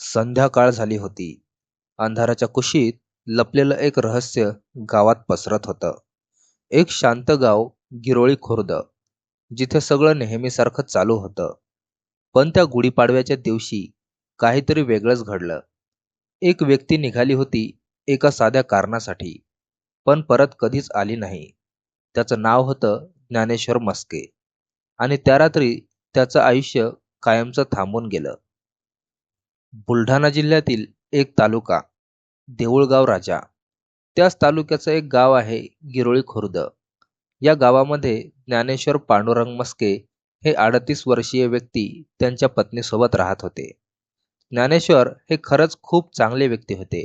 संध्याकाळ झाली होती. अंधाराच्या कुशीत लपलेलं एक रहस्य गावात पसरत होतं. एक शांत गाव गिरोळी खुर्द, जिथे सगळं नेहमीसारखं चालू होतं. पण त्या गुढीपाडव्याच्या दिवशी काहीतरी वेगळंच घडलं. एक व्यक्ती निघाली होती एका साध्या कारणासाठी, पण परत कधीच आली नाही. त्याचं नाव होतं ज्ञानेश्वर मस्के आणि त्या रात्री त्याचं आयुष्य कायमचं थांबून गेलं. बुलढाणा जिल्ह्यातील एक तालुका देऊळगाव राजा. त्याच तालुक्याचं एक गाव आहे गिरोळी खुर्द. या गावामध्ये ज्ञानेश्वर पांडुरंग मस्के हे अडतीस वर्षीय व्यक्ती त्यांच्या पत्नीसोबत राहत होते. ज्ञानेश्वर हे खरंच खूप चांगले व्यक्ती होते.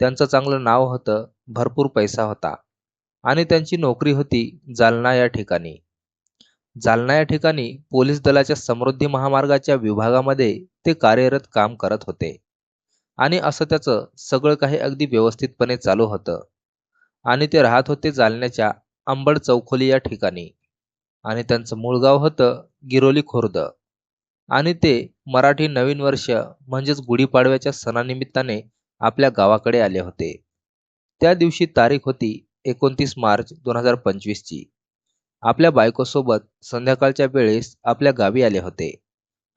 त्यांचं चांगलं नाव होतं, भरपूर पैसा होता आणि त्यांची नोकरी होती जालना या ठिकाणी. जालना या ठिकाणी पोलीस दलाच्या समृद्धी महामार्गाच्या विभागामध्ये ते कार्यरत काम करत होते आणि असं त्याचं सगळं काही अगदी व्यवस्थितपणे चालू होतं आणि ते राहत होते जालन्याच्या अंबड चौखोली या ठिकाणी आणि त्यांचं मूळ गाव होतं गिरोली खुर्द आणि ते मराठी नवीन वर्ष म्हणजेच गुढीपाडव्याच्या सणानिमित्ताने आपल्या गावाकडे आले होते. त्या दिवशी तारीख होती एकोणतीस मार्च दोन हजार पंचवीसची. आपल्या बायकोसोबत संध्याकाळच्या वेळेस आपल्या गावी आले होते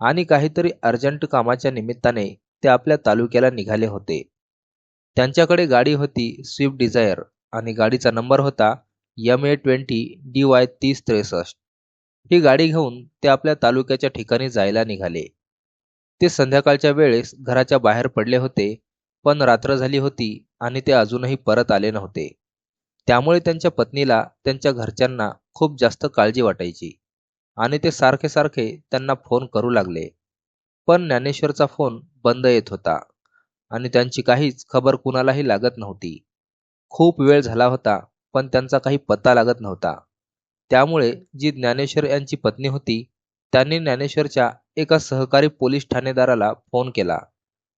आणि काहीतरी अर्जंट कामाच्या निमित्ताने ते आपल्या तालुक्याला निघाले होते. त्यांच्याकडे गाडी होती स्विफ्ट डिझायर आणि गाडीचा नंबर होता M A twenty D Y तीस त्रेसष्ट. ही गाडी घेऊन ते आपल्या तालुक्याच्या ठिकाणी जायला निघाले. ते संध्याकाळच्या वेळेस घराच्या बाहेर पडले होते, पण रात्र झाली होती आणि ते अजूनही परत आले नव्हते. त्यामुळे त्यांच्या पत्नीला त्यांच्या घरच्यांना खूप जास्त काळजी वाटायची आणि ते सारखे सारखे त्यांना फोन करू लागले. पण ज्ञानेश्वरचा फोन बंद येत होता आणि त्यांची काहीच खबर कुणालाही लागत नव्हती. खूप वेळ झाला होता पण त्यांचा काही पत्ता लागत नव्हता. त्यामुळे जी ज्ञानेश्वर यांची पत्नी होती त्यांनी ज्ञानेश्वरच्या एका सहकारी पोलीस ठाणेदाराला फोन केला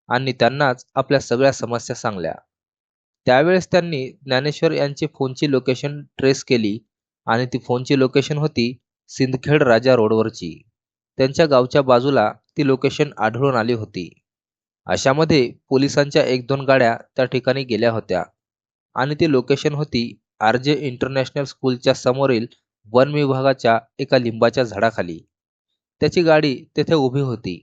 आणि त्यांनाच आपल्या सगळ्या समस्या सांगल्या. त्यावेळेस त्यांनी ज्ञानेश्वर यांची फोनची लोकेशन ट्रेस केली आणि ती फोनची लोकेशन होती सिंदखेड राजा रोडवरची. त्यांच्या गावच्या बाजूला ती लोकेशन आढळून आली होती. अशामध्ये पोलिसांच्या एक दोन गाड्या त्या ठिकाणी गेल्या होत्या आणि ती लोकेशन होती आर जे इंटरनॅशनल स्कूलच्या समोरील वन विभागाच्या एका लिंबाच्या झाडाखाली. त्याची गाडी तेथे उभी होती.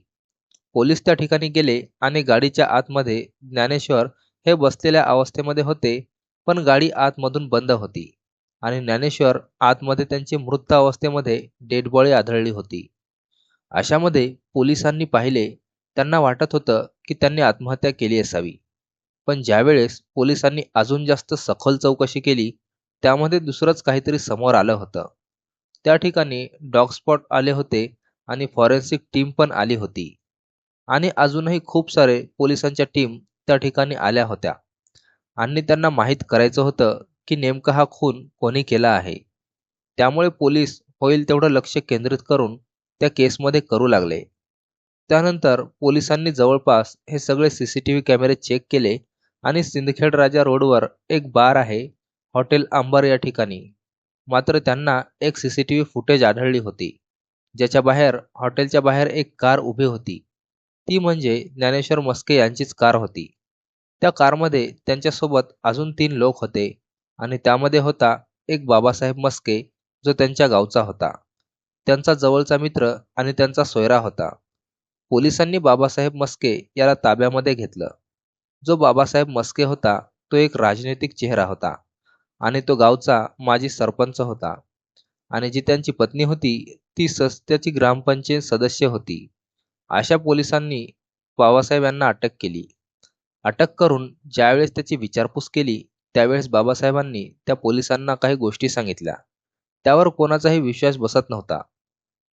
पोलीस त्या ठिकाणी गेले आणि गाडीच्या आतमध्ये ज्ञानेश्वर हे बसलेल्या अवस्थेमध्ये होते पण गाडी आतमधून बंद होती आणि ज्ञानेश्वर आतमध्ये त्यांची मृत अवस्थेमध्ये डेडबॉडी आढळली होती. अशामध्ये पोलिसांनी पाहिले त्यांना वाटत होतं की त्यांनी आत्महत्या केली असावी. पण ज्यावेळेस पोलिसांनी अजून जास्त सखोल चौकशी केली त्यामध्ये दुसरंच काहीतरी समोर आलं होतं. त्या ठिकाणी डॉग स्पॉट आले होते आणि फॉरेन्सिक टीम पण आली होती आणि अजूनही खूप सारे पोलिसांच्या टीम त्या ठिकाणी आल्या होत्या आणि त्यांना माहीत करायचं होतं की नेमका हा खून कोणी केला आहे. त्यामुळे पोलीस होईल तेवढं लक्ष केंद्रित करून त्या केसमध्ये करू लागले. त्यानंतर पोलिसांनी जवळपास हे सगळे सीसीटीव्ही कॅमेरे चेक केले आणि सिंदखेड राजा रोडवर एक बार आहे हॉटेल अंबर या ठिकाणी. मात्र त्यांना एक सीसीटीव्ही फुटेज आढळली होती, ज्याच्या बाहेर हॉटेलच्या बाहेर एक कार उभी होती. ती म्हणजे ज्ञानेश्वर मस्के यांचीच कार होती. त्या कारमध्ये त्यांच्यासोबत अजून तीन लोक होते आणि त्यामध्ये होता एक बाबासाहेब मस्के जो त्यांच्या गावचा होता. त्यांचा जवळचा मित्र आणि त्यांचा सोयरा होता. पोलिसांनी बाबासाहेब मस्के याला ताब्यामध्ये घेतलं. जो बाबासाहेब मस्के होता तो एक राजनैतिक चेहरा होता आणि तो गावचा माजी सरपंच होता आणि जी त्यांची पत्नी होती ती सस्त्याची ग्रामपंचायत सदस्य होती. अशा पोलिसांनी बाबासाहेब यांना अटक केली. अटक करून ज्यावेळेस त्याची विचारपूस केली त्यावेळेस बाबासाहेबांनी त्या पोलिसांना काही गोष्टी सांगितल्या. त्यावर कोणाचाही विश्वास बसत नव्हता.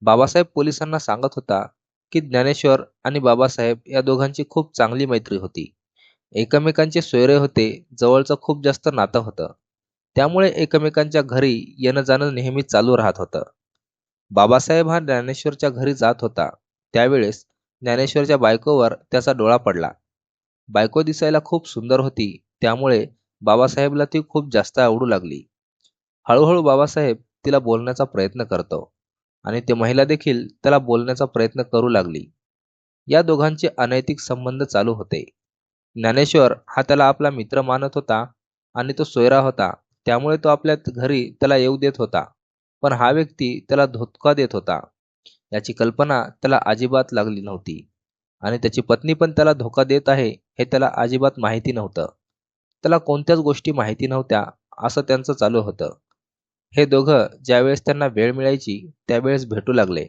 बाबासाहेब पोलिसांना सांगत होता की ज्ञानेश्वर आणि बाबासाहेब या दोघांची खूप चांगली मैत्री होती. एकमेकांचे सोयरे होते, जवळचं खूप जास्त नातं होतं. त्यामुळे एकमेकांच्या घरी येणं जाणं नेहमी चालू राहत होतं. बाबासाहेब हा ज्ञानेश्वरच्या घरी जात होता त्यावेळेस ज्ञानेश्वरच्या बायकोवर त्याचा डोळा पडला. बायको दिसायला खूप सुंदर होती. त्यामुळे बाबासाहेबला ती खूप जास्त आवडू लागली. हळूहळू बाबासाहेब तिला बोलण्याचा प्रयत्न करतो आणि ती महिला देखील त्याला बोलण्याचा प्रयत्न करू लागली. या दोघांचे अनैतिक संबंध चालू होते. ज्ञानेश्वर हा त्याला आपला मित्र मानत होता आणि तो सोयरा होता. त्यामुळे तो आपल्या घरी त्याला येऊ देत होता. पण हा व्यक्ती त्याला धोका देत होता. याची कल्पना त्याला अजिबात लागली नव्हती. आणि त्याची पत्नी पण त्याला धोका देत आहे हे त्याला अजिबात माहिती नव्हतं. त्याला कोणत्याच गोष्टी माहिती नव्हत्या असं त्यांचं चालू होतं. हे दोघं ज्यावेळेस त्यांना वेळ मिळायची त्यावेळेस भेटू लागले.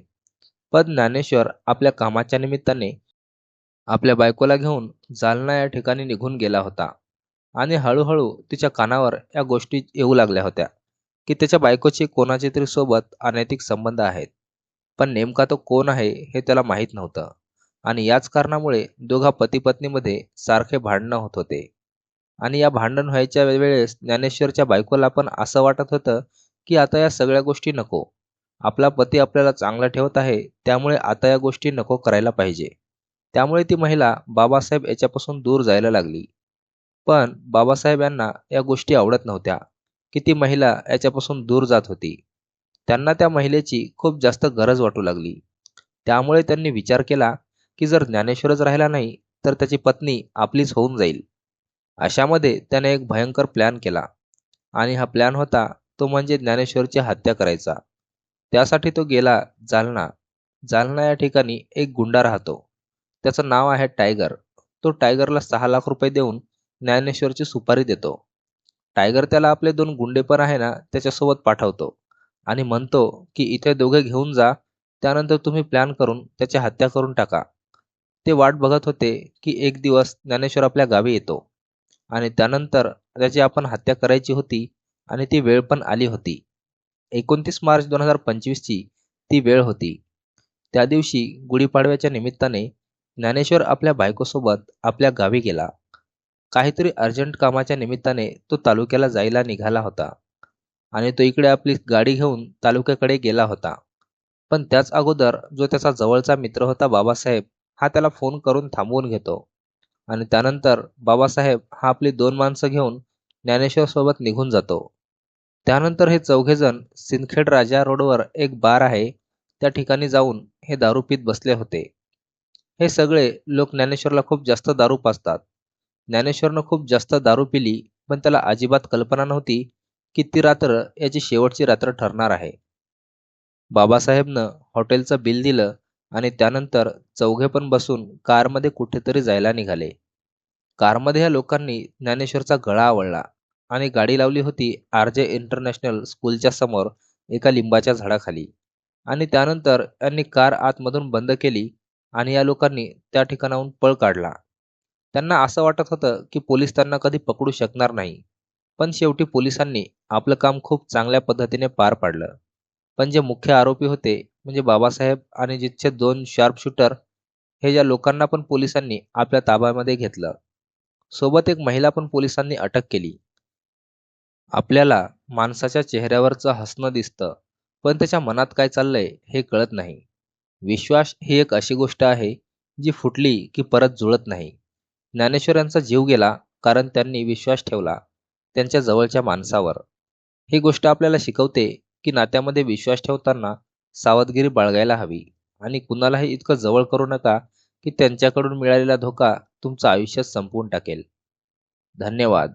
पण ज्ञानेश्वर आपल्या कामाच्या निमित्ताने आपल्या बायकोला घेऊन जालना या ठिकाणी निघून गेला होता. आणि हळूहळू तिच्या कानावर या गोष्टी येऊ लागल्या होत्या की त्याच्या बायकोचे कोणाचे तरी सोबत अनैतिक संबंध आहेत. पण नेमका तो कोण आहे हे त्याला माहीत नव्हतं. आणि याच कारणामुळे दोघा पती पत्नीमध्ये सारखे भांडणं होत होते. आणि या भांडण व्हायच्या वेळेस ज्ञानेश्वरच्या बायकोला पण असं वाटत होतं की आता या सगळ्या गोष्टी नको. आपला पती आपल्याला चांगला ठेवत आहे त्यामुळे आता या गोष्टी नको करायला पाहिजे. त्यामुळे ती महिला बाबासाहेब याच्यापासून दूर जायला लागली. पण बाबासाहेब यांना या गोष्टी आवडत नव्हत्या की ती महिला याच्यापासून दूर जात होती. त्यांना त्या महिलेची खूप जास्त गरज वाटू लागली. त्यामुळे त्यांनी विचार केला की जर ज्ञानेश्वरच राहिला नाही तर त्याची पत्नी आपलीच होऊन जाईल. अशामध्ये त्याने एक भयंकर प्लॅन केला. आणि हा प्लॅन होता तो म्हणजे ज्ञानेश्वरची हत्या करायचा. त्यासाठी तो गेला जालना. जालना या ठिकाणी एक गुंडा राहतो. त्याचं नाव आहे टायगर. तो टायगरला सहा लाख रुपये देऊन ज्ञानेश्वरची सुपारी देतो. टायगर त्याला आपले दोन गुंडे पण आहे ना त्याच्यासोबत पाठवतो. आणि म्हणतो की इथे दोघे घेऊन जा. त्यानंतर तुम्ही प्लॅन करून त्याची हत्या करून टाका. ते वाट बघत होते की एक दिवस ज्ञानेश्वर आपल्या गावी येतो आणि त्यानंतर त्याची आपण हत्या करायची होती आणि ती वेळ पण आली होती. एकोणतीस मार्च दोन हजार पंचवीसची ती वेळ होती. त्या दिवशी गुढीपाडव्याच्या निमित्ताने ज्ञानेश्वर आपल्या बायकोसोबत आपल्या गावी गेला. काहीतरी अर्जंट कामाच्या निमित्ताने तो तालुक्याला जायला निघाला होता आणि तो इकडे आपली गाडी घेऊन तालुक्याकडे गेला होता. पण त्याच अगोदर जो त्याचा जवळचा मित्र होता बाबासाहेब हा त्याला फोन करून थांबवून घेतो. आणि त्यानंतर बाबासाहेब हा आपली दोन माणसं घेऊन ज्ञानेश्वर सोबत निघून जातो. त्यानंतर हे चौघेजण सिंदखेड राजा रोडवर एक बार आहे त्या ठिकाणी जाऊन हे दारू पीत बसले होते. हे सगळे लोक ज्ञानेश्वरला खूप जास्त दारू पाजतात. ज्ञानेश्वरनं खूप जास्त दारू पिली पण त्याला अजिबात कल्पना नव्हती की ती रात्र याची शेवटची रात्र ठरणार आहे. बाबासाहेबनं हॉटेलचं बिल दिलं आणि त्यानंतर चौघे पण बसून कारमध्ये कुठेतरी जायला निघाले. कारमध्ये या लोकांनी ज्ञानेश्वरचा गळा आवळला आणि गाडी लावली होती आर जे इंटरनॅशनल स्कूलच्या समोर एका लिंबाच्या झाडाखाली. आणि त्यानंतर यांनी कार आतमधून बंद केली आणि या लोकांनी त्या ठिकाणाहून पळ काढला. त्यांना असं वाटत होतं की पोलीस त्यांना कधी पकडू शकणार नाही. पण शेवटी पोलिसांनी आपलं काम खूप चांगल्या पद्धतीने पार पाडलं. पण जे मुख्य आरोपी होते म्हणजे बाबासाहेब आणि जिथचे दोन शार्प शूटर हे ज्या लोकांना पण पोलिसांनी आपल्या ताब्यामध्ये घेतलं. सोबत एक महिला पण पोलिसांनी अटक केली. आपल्याला माणसाच्या चेहऱ्यावरचं हसणं दिसतं पण त्याच्या मनात काय चाललंय हे कळत नाही. विश्वास ही एक अशी गोष्ट आहे जी फुटली की परत जुळत नाही. ज्ञानेश्वर यांचा जीव गेला कारण त्यांनी विश्वास ठेवला त्यांच्या जवळच्या माणसावर. ही गोष्ट आपल्याला शिकवते की नात्यामध्ये विश्वास ठेवताना सावधगिरी बाळगायला हवी. आणि कुणालाही इतकं जवळ करू नका की त्यांच्याकडून मिळालेला धोका तुमचं आयुष्य संपवून टाकेल. धन्यवाद.